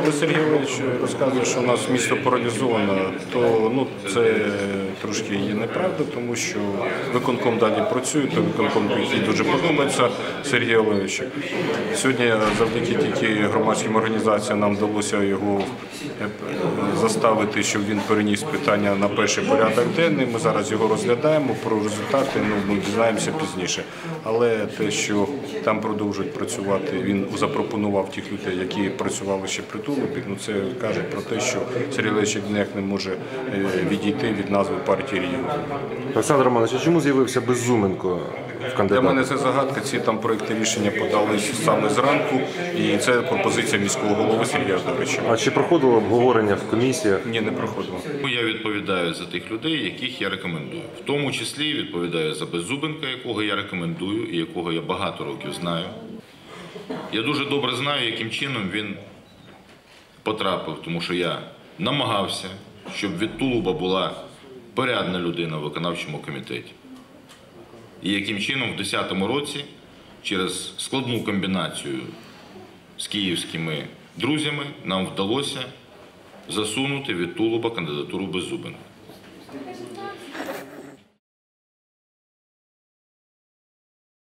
Коли Сергій Іванович розказує, що у нас місто паралізовано, то ну, це трошки є неправда, тому що виконком далі працює, то виконком, дуже подобається Сергію Олеговичу. Сьогодні завдяки тільки громадським організаціям нам вдалося його е, заставити, щоб він переніс питання на перший порядок денний. Ми зараз його розглядаємо. Про результати ну, ми дізнаємося пізніше. Але те, що там продовжують працювати, він запропонував тих людей, які працювали ще при Тулубі, ну це каже про те, що Сергій Олегович ніяк не може е, відійти від назви партії регіону. Олександр Романович, а чому з'явився Беззуменко в Для кандидатах? мене це загадка. Ці там проекти рішення подались саме зранку, і це пропозиція міського голови Сергія Федоровича. А чи проходило обговорення в комісіях? Ні, не проходило. Ну, Я відповідаю за тих людей, яких я рекомендую. В тому числі відповідаю за Беззубенка, якого я рекомендую і якого я багато років знаю. Я дуже добре знаю, яким чином він потрапив, тому що я намагався, щоб від Тулуба була порядна людина в виконавчому комітеті. І яким чином в 2010 році через складну комбінацію з київськими друзями нам вдалося засунути від Тулуба кандидатуру Беззубенка.